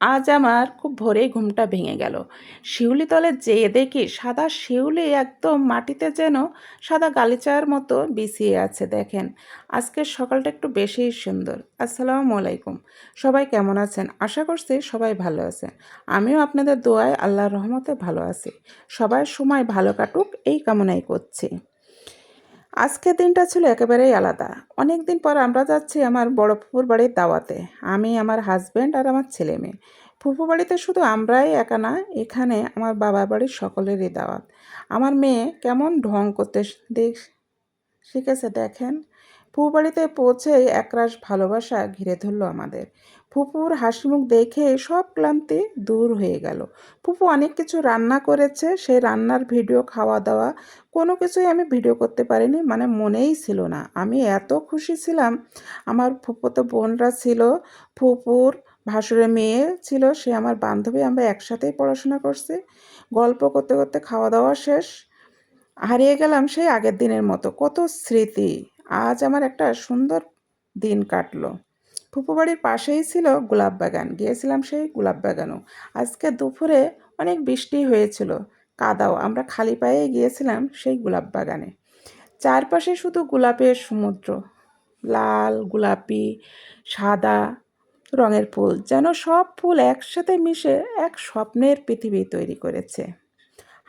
আজ আমার খুব ভোরেই ঘুমটা ভেঙে গেল। শিউলি তলে যেয়ে দেখি সাদা শিউলি একদম মাটিতে যেন সাদা গালিচার মতো বিছিয়ে আছে, দেখেন। আজকের সকালটা একটু বেশিই সুন্দর। আসসালামু আলাইকুম। সবাই কেমন আছেন? আশা করছি সবাই ভালো আছেন। আমিও আপনাদের দোয়ায় আল্লাহর রহমতে ভালো আছি। সবার সময় ভালো কাটুক, এই কামনাই করছি। আজকের দিনটা ছিল একেবারেই আলাদা। অনেক দিন পর আমরা যাচ্ছি আমার বড় ফুপুর বাড়ির দাওয়াতে। আমি, আমার হাজব্যান্ড আর আমার ছেলে মেয়ে। ফুপু বাড়িতে শুধু আমরাই একা না, এখানে আমার বাবার বাড়ির সকলেরই দাওয়াত। আমার মেয়ে কেমন ঢং করতে দেখ, শিখেছে, দেখেন। ফুপু বাড়িতে পৌঁছেই একরাশ ভালোবাসা ঘিরে ধরলো আমাদের। ফুপুর হাসি মুখ দেখে সব ক্লান্তি দূর হয়ে গেল। ফুপু অনেক কিছু রান্না করেছে সেই রান্নার ভিডিও খাওয়া দাওয়া কোনো কিছুই আমি ভিডিও করতে পারিনি মানে মনেই ছিল না। আমি এত খুশি ছিলাম, আমার ফুপুতো বোনরা ছিল, ফুপুর ভাসুরের মেয়ে ছিল, সে আমার বান্ধবী, আমরা একসাথেই পড়াশোনা করছি, গল্প করতে করতে খাওয়া দাওয়া শেষ, হারিয়ে গেলাম সেই আগের দিনের মতো। কত স্মৃতি, আজ আমার একটা সুন্দর দিন কাটলো। ফুপু বাড়ির পাশেই ছিল গোলাপ বাগান। গিয়েছিলাম সেই গোলাপ বাগানও। আজকে দুপুরে অনেক বৃষ্টি হয়েছিল, কাদাও। আমরা খালি পায়ে গিয়েছিলাম সেই গোলাপ বাগানে। চারপাশে শুধু গোলাপের সমুদ্র। লাল, গোলাপি, সাদা রঙের ফুল। যেন সব ফুল একসাথে মিশে এক স্বপ্নের পৃথিবী তৈরি করেছে।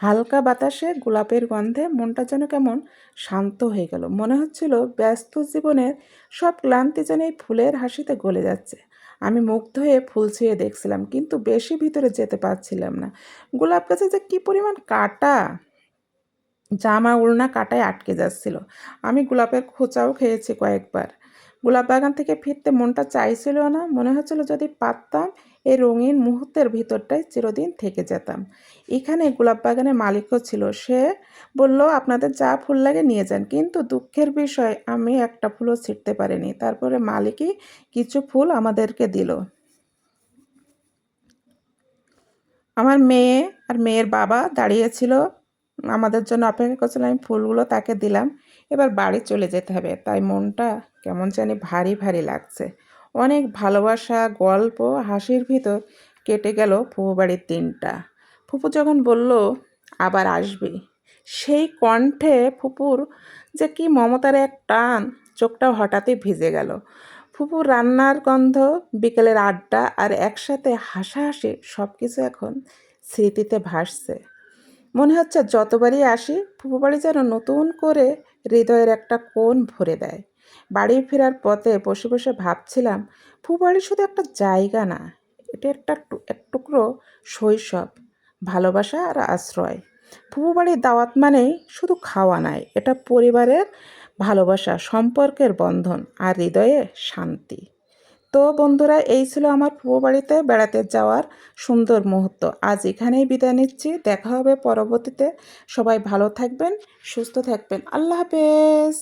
হালকা বাতাসে গোলাপের গন্ধে মনটা যেন কেমন শান্ত হয়ে গেল। মনে হচ্ছিল ব্যস্ত জীবনের সব ক্লান্তি যেন এই ফুলের হাসিতে গলে যাচ্ছে। আমি মুগ্ধ হয়ে ফুল ছুঁয়ে দেখছিলাম, কিন্তু বেশি ভিতরে যেতে পারছিলাম না। গোলাপ গাছে যে কী পরিমাণ কাটা! জামা, উড়না কাটায় আটকে যাচ্ছিল। আমি গোলাপের খোঁচাও খেয়েছি কয়েকবার। গোলাপ বাগান থেকে ফিরতে মনটা চাইছিল না। মনে হচ্ছিল যদি পারতাম এই রঙিন মুহূর্তের ভিতরটায় চিরদিন থেকে যেতাম। এখানে গোলাপ বাগানের মালিকও ছিল। সে বলল, আপনাদের যা ফুল লাগে নিয়ে যান। কিন্তু দুঃখের বিষয়, আমি একটা ফুলও ছিটতে পারিনি। তারপরে মালিকই কিছু ফুল আমাদেরকে দিল। আমার মেয়ে আর মেয়ের বাবা দাঁড়িয়েছিল আমাদের জন্য অপেক্ষা করছিল, আমি ফুলগুলো তাকে দিলাম। এবার বাড়ি চলে যেতে হবে। তাই মনটা কেমন জানি ভারী ভারী লাগছে। অনেক ভালোবাসা, গল্প, হাসির ভিতর কেটে গেল ফুপু বাড়ির দিনটা। ফুপু যখন বলল, আবার আসবি? সেই কণ্ঠে ফুপুর যে কি মমতার এক টান চোখটা হঠাৎই ভিজে গেল। ফুপুর রান্নার গন্ধ, বিকেলের আড্ডা আর একসাথে হাসাহাসি সব কিছু এখন স্মৃতিতে ভাসছে। মনে হচ্ছে যতবারই আসি, ফুপু বাড়ি যেন নতুন করে হৃদয়ের একটা কোণ ভরে দেয়। বাড়ি ফেরার পথে বসে বসে ভাবছিলাম ফুবাড়ি শুধু একটা জায়গা না, এটা একটা এক টুকরো শৈশব, ভালোবাসা আর আশ্রয়। ফুপু বাড়ির দাওয়াত মানেই শুধু খাওয়া নয় এটা পরিবারের ভালোবাসা, সম্পর্কের বন্ধন আর হৃদয়ে শান্তি। তো বন্ধুরা, এই ছিল আমার ফুপু বাড়িতে বেড়াতে যাওয়ার সুন্দর মুহূর্ত। আজ এখানেই বিদায় নিচ্ছি। দেখা হবে পরবর্তীতে। সবাই ভালো থাকবেন, সুস্থ থাকবেন। আল্লাহ হাফেজ!